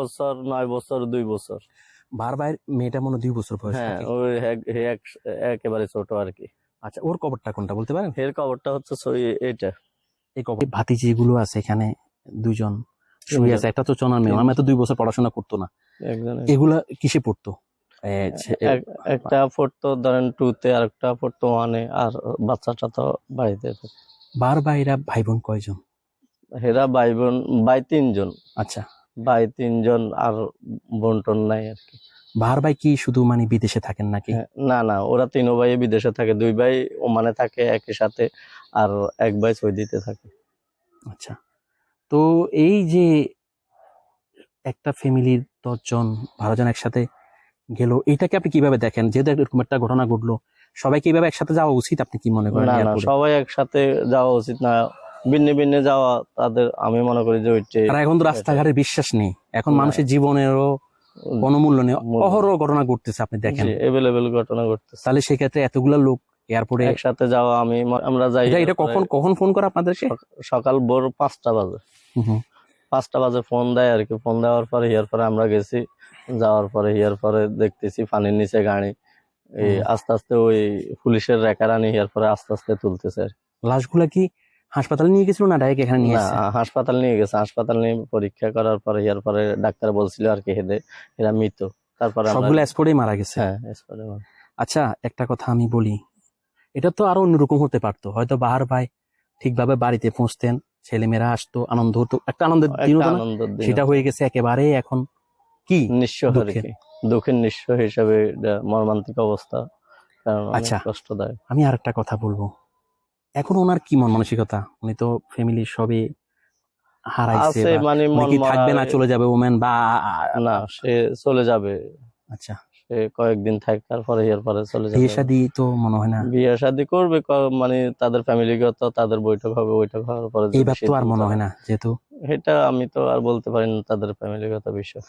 বছর নয় বছর দুই বছর। বার ভাইয়ের মেয়েটা মনে দুই বছর বয়স হ্যাঁ ওই একেবারে ছোট আর কি। আচ্ছা ওর কবরটা কোনটা বলতে পারেন? এর কবরটা হচ্ছে এইটা। এই কবর ভাতিজি গুলো আছে এখানে দুজন। শুয়ে আছে একটা তো চনার মেয়ে। মেয়ে তো দুই বছর পড়াশোনা করতো না। এগুলা কিসে পড়তো? একটা পড়তো ধরেন টুতে আর একটা পড়তো ওয়ানে আর বাচ্চাটা তো বাড়িতে বার ভাইরা ভাই বোন কয়জন? হেরা ভাই বোন ভাই তিনজন। আচ্ছা। ভাই তিনজন আর বন্টন নাই আর কি। বার ভাই কি শুধু মানে বিদেশে থাকেন নাকি? হ্যাঁ, না না ওরা তিন ভাই বিদেশে থাকে দুই ভাই ওমানে থাকে একই সাথে আর এক ভাই সৌদিতে থাকে। আচ্ছা তো এই যে একটা ফ্যামিলির দশজন বারো জন একসাথে গেল এটাকে আপনি কীভাবে দেখেন? যেহেতু এরকম একটা ঘটনা ঘটলো সবাইকে এইভাবে একসাথে যাওয়া উচিত আপনি কি মনে করেন না সবাই একসাথে যাওয়া উচিত না। ভিন্ন ভিন্ন যাওয়া তাদের আমি মনে করি যে ওইটাই আর এখন তো রাস্তাঘাটে বিশ্বাস নেই। এখন মানুষের জীবনেরও কোনো মূল্য নেই। অহরহ ঘটনা ঘটতেছে আপনি দেখেন। এভেলেবেল ঘটনা ঘটতেছে। তাহলে সেক্ষেত্রে এতগুলা লোক এয়ারপোর্টে একসাথে যাওয়া আমি আমরা যাই এটা কখন কখন ফোন করে আপনাদেরকে সক- সকাল ভোর পাঁচটা বাজে। পাঁচটা বাজে ফোন দেয় আর কি। ফোন দেওয়ার পরে ইয়ার পরে আমরা গেছি। যাওয়ার পরে ইয়ার পরে দেখতেছি পানির নিচে গাড়ি। এই আস্তে আস্তে ওই পুলিশের রেকার আনি ইয়ার পরে আস্তে আস্তে তুলতেছে আর কি। লাশগুলা কি হাসপাতালে নিয়ে গেছিল না ডাইরেক্ট এখানে নিয়ে এসেছে? হাসপাতাল নিয়ে গেছে। হাসপাতাল নিয়ে পরীক্ষা করার পরে ইয়ার পরে ডাক্তার বলছিল আর কি হেদে এরা মৃত। তারপরে সবগুলো স্পটেই মারা গেছে? হ্যাঁ আমরা- আচ্ছা একটা কথা আমি বলি। এটা তো আরও অন্যরকম হতে পারতো। হয়তো বাহার ভাই ঠিকভাবে বাড়িতে পৌঁছতেন ছেলেমেয়েরা আসতো আনন্দ হতো একটা আনন্দের দিন। সেটা হয়ে গেছে একেবারে এখন কি? নিঃস্ব দুঃখের। নিঃস্ব হিসাবে মর্মান্তিক অবস্থা। আচ্ছা। কষ্টদায়ক। আমি আর একটা কথা বলব। এখন ওনার কি মন মানসিকতা? উনি তো ফ্যামিলি সবই হারাইছে মানে থাকবে না চলে যাবে ওমেন বা না সে চলে যাবে। আচ্ছা। সে কয়েকদিন থাকার পরে এর পরে চলে যাবে। বিয়ে শাদী তো মনে হয় না। বিয়ে শাদী করবে মানে তাদের ফ্যামিলিগত তাদের বৈঠক হবে বৈঠক হওয়ার পরে যদি এইবার তো আর মনে হয় হয়। না যেহেতু। এটা আমি তো আর বলতে পারি না তাদের ফ্যামিলিগত বিষয়।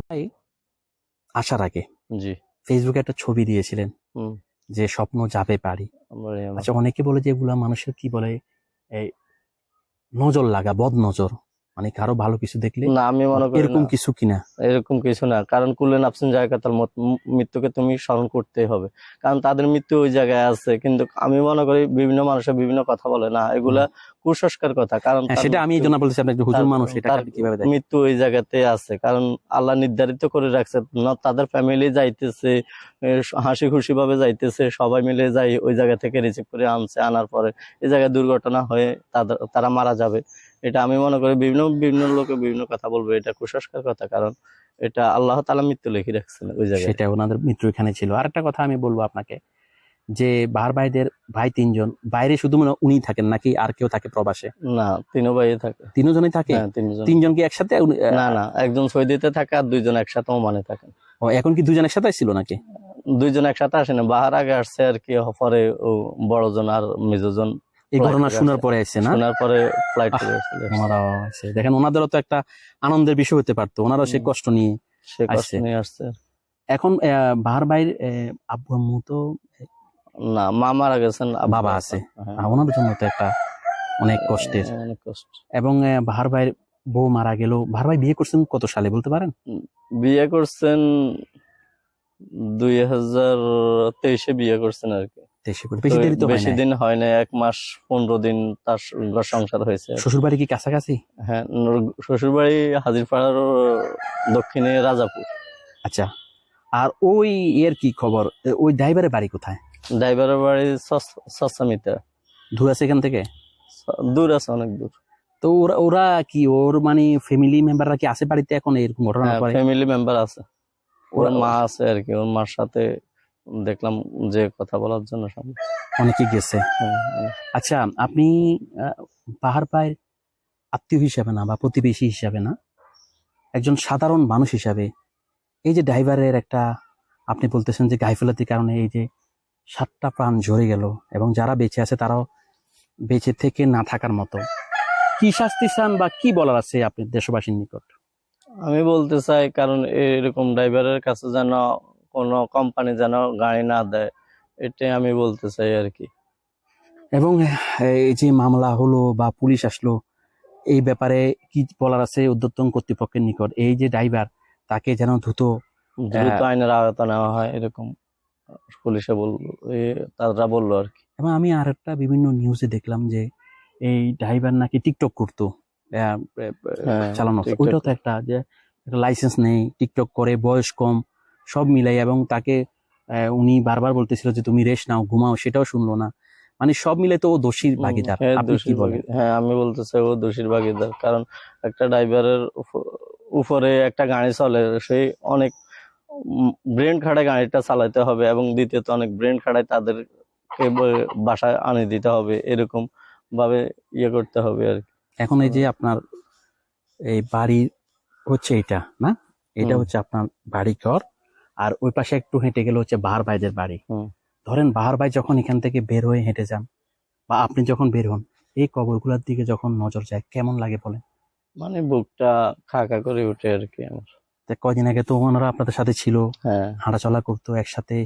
ভাই আসার আগে জি। ফেসবুকে একটা ছবি দিয়েছিলেন। হুম। যে স্বপ্ন যাবে পারি। আচ্ছা অনেকে বলে যে এগুলা মানুষের কি বলে এই নজর লাগা বদ নজর মানে কারও ভালো কিছু দেখলে? না আমি মনে করি এরকম কিছু কিনা? এরকম কিছু না কারণ কুলেন আপসেন জায়গা তার মৃত্যুকে তুমি স্মরণ করতেই হবে। কারণ তাদের মৃত্যু ওই জায়গায় আছে কিন্তু আমি মনে করি বিভিন্ন মানুষের বিভিন্ন কথা বলে না এগুলা কুসংস্কার কথা কারণ হ্যাঁ সেটা আমি এই জন্য আপনি হুজুর মানুষ এটা কীভাবে মৃত্যু ওই জায়গাতে আছে কারণ আল্লাহ নির্ধারিত করে রাখছে না তাদের ফ্যামিলি যাইতেছে হাসি খুশি ভাবে যাইতেছে সবাই মিলে যাই ওই জায়গা থেকে রিসিভ করে আনছে আনার পরে এই জায়গায় দুর্ঘটনা হয়ে তাদের তারা মারা যাবে। এটা আমি মনে করি বিভিন্ন বিভিন্ন লোকে বিভিন্ন কথা বলবে এটা কুসংস্কার কথা কারণ এটা আল্লাহ তালা মৃত্যু লিখে রাখছেন ওই জায়গায়। সেটা ওনাদের মৃত্যু এখানে ছিল। আর একটা কথা আমি বলব আপনাকে যে বাহার ভাইদের ভাই তিনজন বাইরে শুধু মানে উনি থাকেন নাকি আর কেউ থাকে প্রবাসে? না তিনও ভাই থাকে। তিনজনই থাকে? হ্যাঁ তিনজন। তিনজন কি একসাথে না না একজন সৌদিতে থাকে আর দুইজন একসাথে ওমানে থাকে। ও, এখন কি দুজন একসাথে ছিল নাকি? দুইজন একসাথে আসে না বাহার আগে আসছে আর কি পরে ও বড়জন আর মেজজন। এই ঘটনা শোনার। পরে আসছে না? শোনার পরে ফ্লাইট ওনারাও দেখেন ওনাদেরও তো একটা আনন্দের বিষয় হতে পারতো। ওনারাও সে কষ্ট নিয়ে সে কষ্ট আসছে। নিয়ে আসছে। এখন বাহার ভাইয়ের আব্বু আম্মু তো না মা মারা গেছেন বাবা আছে। হ্যাঁ। ওনাদের জন্য তো একটা অনেক কষ্টের। হ্যাঁ, অনেক কষ্ট এবং বাহার ভাইয়ের বউ মারা গেল। বাহার ভাই বিয়ে করছেন কত সালে বলতে পারেন? বিয়ে করছেন দুই হাজার তেইশে বিয়ে করছেন আর কি। দেশে করে বেশি দেরি তো বেশি দিন হয় না এক মাস পনেরো দিন তার ঘর সংসার হয়েছে। শ্বশুর বাড়ি কি কাছাকাছি? হ্যাঁ শ্বশুর বাড়ি হাজিরপাড়ার দক্ষিণে রাজাপুর। আচ্ছা আর ওই এর কি খবর? ওই ড্রাইভারের বাড়ি কোথায়? ড্রাইভারের বাড়ি দূর আছে এখান থেকে? দূর আছে অনেক দূর। তো ওরা ওরা কি ওর মানে ফ্যামিলি মেম্বাররা কি আছে বাড়িতে এখন এরকম ঘটনা ফ্যামিলি মেম্বার আছে। ওর মা আছে আর কি ওর মার সাথে দেখলাম যে কথা বলার জন্য সামনে অনেকে গেছে। হ্যাঁ, হ্যাঁ। আচ্ছা আপনি পাহাড় পায়ের আত্মীয় হিসাবে না বা প্রতিবেশী হিসাবে না একজন সাধারণ মানুষ হিসাবে এই যে ড্রাইভারের একটা আপনি বলতেছেন যে গাইফেলাতির কারণে এই যে সাতটা প্রাণ ঝরে গেল এবং যারা বেঁচে আছে তারাও বেঁচে থেকে না থাকার মতো কি শাস্তি চান বা কি বলার আছে আপনি দেশবাসীর নিকট? আমি বলতে চাই কারণ এরকম ড্রাইভারের কাছে যেন কোনো কোম্পানি যেন গাড়ি না দেয় এটাই আমি বলতে চাই আর কি। এবং এই যে মামলা হলো বা পুলিশ আসলো এই ব্যাপারে কি বলার আছে উদ্যোতন কর্তৃপক্ষের নিকট? এই যে ড্রাইভার তাকে যেন দ্রুত দ্রুত আইনের আওতা নেওয়া হয় এরকম পুলিশে বলল তারা বলল আর কি। এবং আমি আর একটা বিভিন্ন নিউজে দেখলাম যে এই ড্রাইভার নাকি টিকটক করতো হ্যাঁ, চালানো। ওইটাও তো একটা যে লাইসেন্স নেই টিকটক করে বয়স কম সব মিলাই এবং তাকে উনি বারবার বলতেছিল যে তুমি রেস্ট নাও ঘুমাও সেটাও শুনলো না। মানে সব মিলে তো ও দোষীর ভাগিদার। হ্যাঁ, আপনি কি দোষীর বলেন? ভাগি- হ্যাঁ আমি বলতে চাই ও দোষীর ভাগিদার। কারণ একটা ড্রাইভারের উপরে একটা গাড়ি চলে সেই অনেক ব্রেন খাটায় গাড়িটা চালাতে হবে এবং দ্বিতীয়ত অনেক ব্রেন খাটায় তাদেরকে বাসায় আনে দিতে হবে এরকম ভাবে ইয়ে করতে হবে আর কি। এখন এই যে আপনার এই বাড়ি হচ্ছে এটা না? এটা হচ্ছে আপনার বাড়ি ঘর আর ওই পাশে একটু হেঁটে গেলে হচ্ছে বাহার ভাইদের বাড়ি। ধরেন বাহার ভাই যখন এখান থেকে বের হয়ে হেঁটে যান বা আপনি যখন বের হন এই কবরগুলোর দিকে যখন নজর যায় কেমন লাগে বলেন? মানে বুকটা খাকা করে উঠে আর কি আমার কয়দিন আগে তো ওনারা আপনাদের সাথে ছিল হ্যাঁ। হাঁটাচলা করতো একসাথে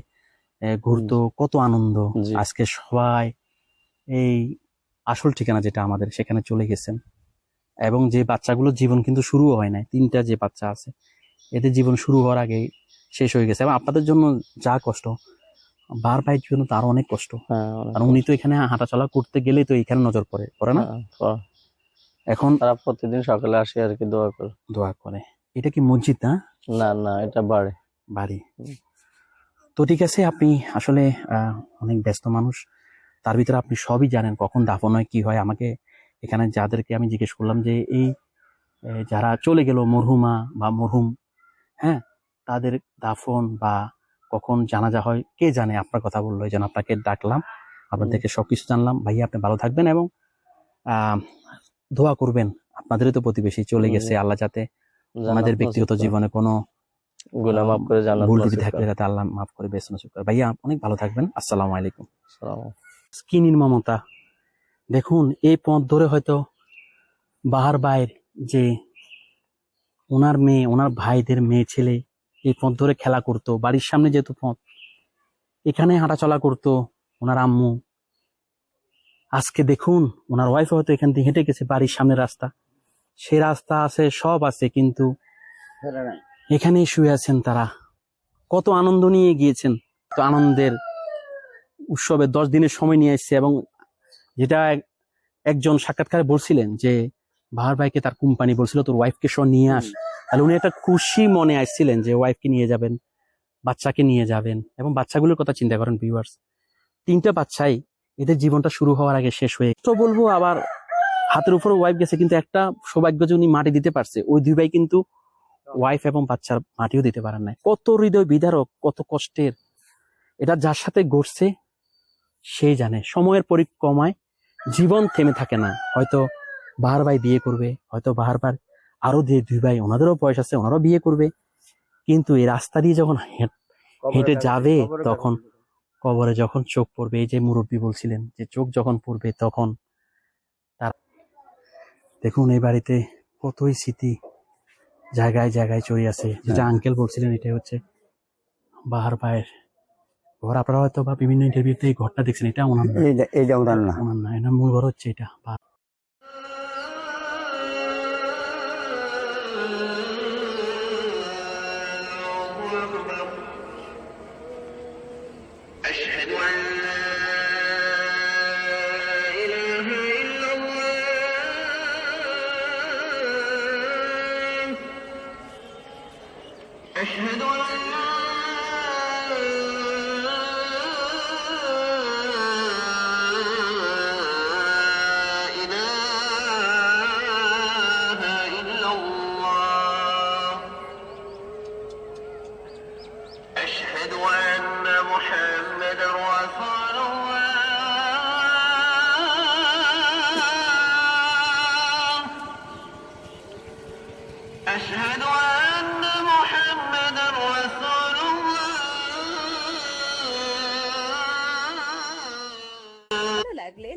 ঘুরতো কত আনন্দ। আজকে সবাই এই আসল ঠিকানা যেটা আমাদের সেখানে চলে গেছেন। এবং যে বাচ্চাগুলোর জীবন কিন্তু শুরু হয় নাই তিনটা যে বাচ্চা আছে এদের জীবন শুরু হওয়ার আগেই শেষ হয়ে গেছে। এবং আপনাদের জন্য যা কষ্ট বার ভাইয়ের জন্য তার অনেক কষ্ট। হ্যাঁ কারণ উনি তো এখানে হাঁটাচলা করতে গেলেই তো এখানে নজর পড়ে পড়ে না? হ্যাঁ, এখন তারা প্রতিদিন সকালে আসে আর কি দোয়া করে। দোয়া করে। এটা কি মসজিদ না? না না এটা বাড়ে। বাড়ি। তো ঠিক আছে আপনি আসলে আহ, অনেক ব্যস্ত মানুষ। তার ভিতরে আপনি সবই জানেন কখন দাফন হয় কি হয়। আমাকে এখানে যাদেরকে আমি জিজ্ঞেস করলাম যে এই যারা চলে গেল মরহুমা বা মরহুম হ্যাঁ তাদের দাফন বা কখন জানাজা হয় কে জানে? আপনার কথা বলল এই জন্য আপনাকে ডাকলাম। আপনাদেরকে সবকিছু জানলাম। ভাইয়া আপনি ভালো থাকবেন এবং আহ, দোয়া করবেন। আপনাদেরই তো প্রতিবেশী চলে গেছে আল্লাহ যাতে আমাদের ব্যক্তিগত জীবনে কোনো গুনাহ মাফ করে জান্নাত ভুল ত্রুটি থাকলে যাতে আল্লাহ মাফ করে বেশ নসিব করে। ভাইয়া অনেক ভালো থাকবেন। আসসালামু আলাইকুম। কি নির্মমতা দেখুন এই পথ ধরে হয়তো বাহার বাইর যে ওনার মেয়ে ওনার ভাইদের মেয়ে ছেলে এই পথ ধরে খেলা করতো, বাড়ির সামনে যেহেতু পথ। এখানে হাঁটাচলা করতো ওনার আম্মু। আজকে দেখুন, ওনার ওয়াইফ হয়তো এখান থেকে হেঁটে গেছে, বাড়ির সামনে রাস্তা। সে রাস্তা আছে, সব আছে, কিন্তু এখানেই শুয়ে আছেন তারা। কত আনন্দ নিয়ে গিয়েছেন তো আনন্দের উৎসবে দশ দিনের সময় নিয়ে এসছে এবং যেটা এক- একজন সাক্ষাৎকারে বলছিলেন যে, বাহার ভাইকে তার কোম্পানি বলছিল, তোর ওয়াইফকে সহ নিয়ে আস। তাহলে উনি একটা খুশি মনে আসছিলেন যে ওয়াইফকে নিয়ে যাবেন, বাচ্চাকে নিয়ে যাবেন এবং বাচ্চাগুলোর কথা চিন্তা করেন ভিউয়ার্স তিনটা বাচ্চাই এদের জীবনটা শুরু হওয়ার আগে শেষ হয়ে তো বলব আবার হাতের উপর ওয়াইফ গেছে, কিন্তু একটা সৌভাগ্য যে উনি মাটি দিতে পারছে, ওই দুই ভাই কিন্তু ওয়াইফ এবং বাচ্চার মাটিও দিতে পারেন নাই। কত হৃদয় বিদারক, কত কষ্টের। এটা যার সাথে ঘটছে সেই জানে। সময়ের পরিক্রমায় জীবন থেমে থাকে না। হয়তো ভাই বিয়ে করবে, হয়তো বাহার আরও যে দুই ভাই ওনাদেরও বয়স আছে ওনারাও বিয়ে করবে। কিন্তু এই রাস্তা দিয়ে যখন হেঁটে যাবে তখন কবরে যখন চোখ পড়বে এই যে মুরব্বী বলছিলেন যে চোখ যখন পড়বে তখন তার দেখুন এই বাড়িতে কতই স্মৃতি জায়গায় জায়গায় চড়ে আছে। যেটা আঙ্কেল বলছিলেন এটাই হচ্ছে বাহার ভাইয়ের ঘর। আপনারা হয়তো বা বিভিন্ন ইন্টারভিউতে এই ঘরটা দেখছেন এটা ওনার না। ওনার না এটা মূল ঘর হচ্ছে এটা Eşhedü en la